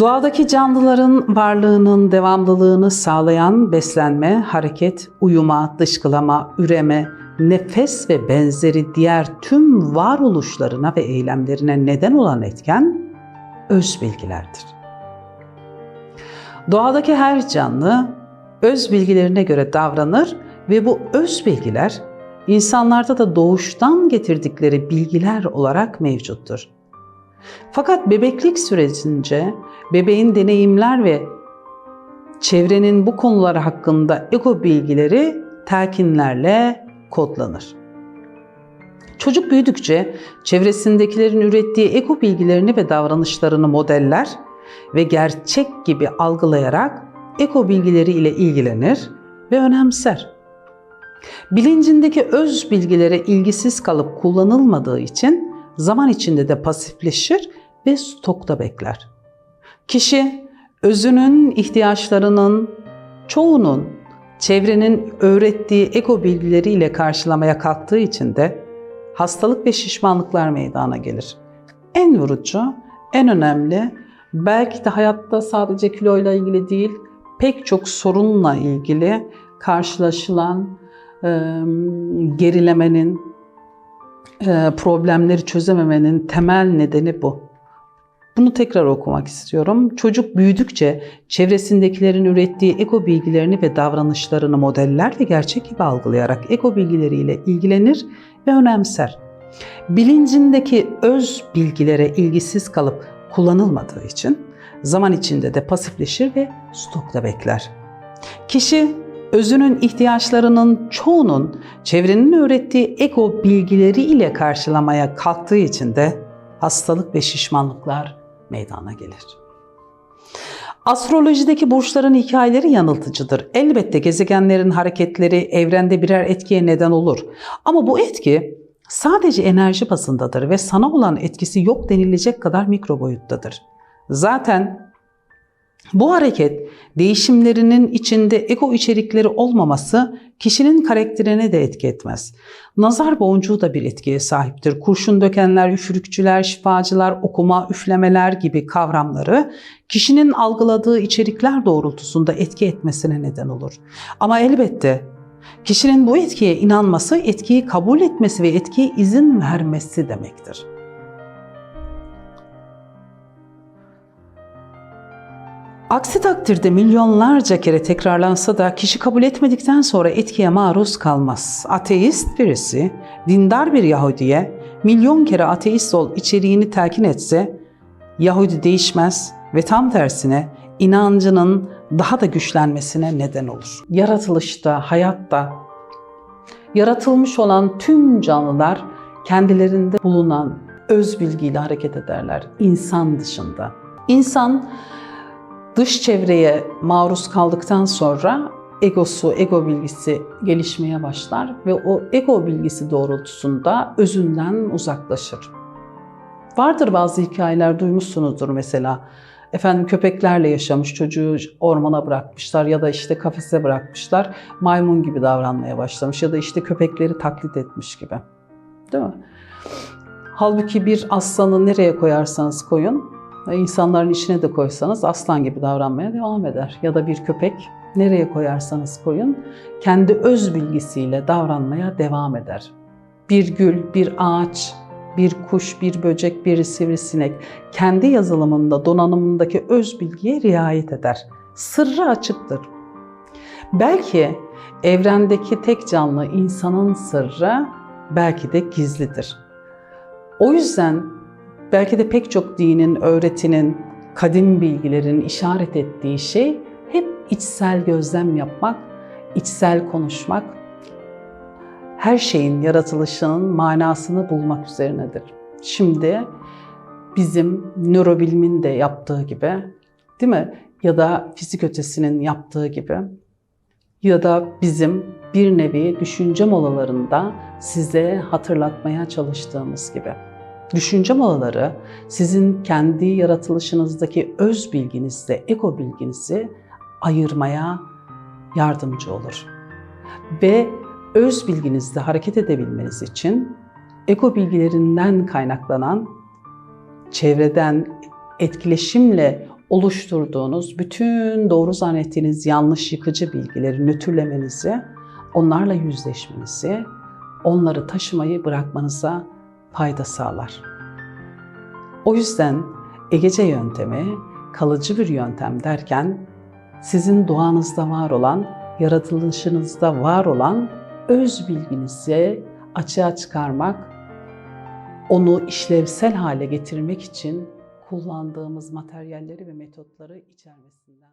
Doğadaki canlıların varlığının devamlılığını sağlayan beslenme, hareket, uyuma, dışkılama, üreme, nefes ve benzeri diğer tüm varoluşlarına ve eylemlerine neden olan etken öz bilgilerdir. Doğadaki her canlı öz bilgilerine göre davranır ve bu öz bilgiler insanlarda da doğuştan getirdikleri bilgiler olarak mevcuttur. Fakat bebeklik sürecince bebeğin deneyimler ve çevrenin bu konular hakkında ego bilgileri telkinlerle kodlanır. Çocuk büyüdükçe çevresindekilerin ürettiği ego bilgilerini ve davranışlarını modeller ve gerçek gibi algılayarak ego bilgileri ile ilgilenir ve önemser. Bilincindeki öz bilgilere ilgisiz kalıp kullanılmadığı için zaman içinde de pasifleşir ve stokta bekler. Kişi özünün ihtiyaçlarının çoğunun çevrenin öğrettiği ego bilgileriyle karşılamaya kalktığı için de hastalık ve şişmanlıklar meydana gelir. En vurucu, en önemli, belki de hayatta sadece kiloyla ilgili değil, pek çok sorunla ilgili karşılaşılan e, gerilemenin, problemleri çözememenin temel nedeni bu. Bunu tekrar okumak istiyorum. Çocuk büyüdükçe çevresindekilerin ürettiği ego bilgilerini ve davranışlarını modeller ve gerçek gibi algılayarak ego bilgileriyle ilgilenir ve önemser. Bilincindeki öz bilgilere ilgisiz kalıp kullanılmadığı için zaman içinde de pasifleşir ve stokta bekler. Kişi özünün ihtiyaçlarının çoğunun çevrenin öğrettiği ego bilgileri ile karşılamaya kalktığı için de hastalık ve şişmanlıklar meydana gelir. Astrolojideki burçların hikayeleri yanıltıcıdır. Elbette gezegenlerin hareketleri evrende birer etkiye neden olur. Ama bu etki sadece enerji basındadır ve sana olan etkisi yok denilecek kadar mikro boyuttadır. Zaten bu hareket değişimlerinin içinde ego içerikleri olmaması kişinin karakterine de etki etmez. Nazar boncuğu da bir etkiye sahiptir. Kurşun dökenler, üfürükçüler, şifacılar, okuma, üflemeler gibi kavramları kişinin algıladığı içerikler doğrultusunda etki etmesine neden olur. Ama elbette kişinin bu etkiye inanması, etkiyi kabul etmesi ve etkiye izin vermesi demektir. Aksi takdirde milyonlarca kere tekrarlansa da kişi kabul etmedikten sonra etkiye maruz kalmaz. Ateist birisi dindar bir Yahudiye milyon kere ateist ol içeriğini telkin etse Yahudi değişmez ve tam tersine inancının daha da güçlenmesine neden olur. Yaratılışta, hayatta yaratılmış olan tüm canlılar kendilerinde bulunan öz bilgiyle hareket ederler insan dışında. İnsan dış çevreye maruz kaldıktan sonra egosu, ego bilgisi gelişmeye başlar ve o ego bilgisi doğrultusunda özünden uzaklaşır. Vardır bazı hikayeler duymuşsunuzdur mesela. Efendim köpeklerle yaşamış çocuğu ormana bırakmışlar ya da işte kafese bırakmışlar. Maymun gibi davranmaya başlamış ya da işte köpekleri taklit etmiş gibi. Değil mi? Halbuki bir aslanı nereye koyarsanız koyun insanların içine de koysanız aslan gibi davranmaya devam eder. Ya da bir köpek nereye koyarsanız koyun kendi öz bilgisiyle davranmaya devam eder. Bir gül, bir ağaç, bir kuş, bir böcek, bir sivrisinek kendi yazılımında, donanımındaki öz bilgiye riayet eder. Sırrı açıktır. Belki evrendeki tek canlı insanın sırrı belki de gizlidir. O yüzden belki de pek çok dinin, öğretinin, kadim bilgilerin işaret ettiği şey hep içsel gözlem yapmak, içsel konuşmak, her şeyin yaratılışının manasını bulmak üzerinedir. Şimdi bizim nörobilimin de yaptığı gibi, değil mi? Ya da fizik ötesinin yaptığı gibi ya da bizim bir nevi düşünce molalarında size hatırlatmaya çalıştığımız gibi. Düşünce molaları sizin kendi yaratılışınızdaki öz bilginizle ego bilginizi ayırmaya yardımcı olur. Ve öz bilginizde hareket edebilmeniz için ego bilgilerinden kaynaklanan çevreden etkileşimle oluşturduğunuz bütün doğru zannettiğiniz yanlış yıkıcı bilgileri nötrlemenizi, onlarla yüzleşmenizi, onları taşımayı bırakmanıza fayda sağlar. O yüzden Egece yöntemi kalıcı bir yöntem derken sizin doğanızda var olan, yaratılışınızda var olan öz bilginizi açığa çıkarmak, onu işlevsel hale getirmek için kullandığımız materyalleri ve metotları içermesinden.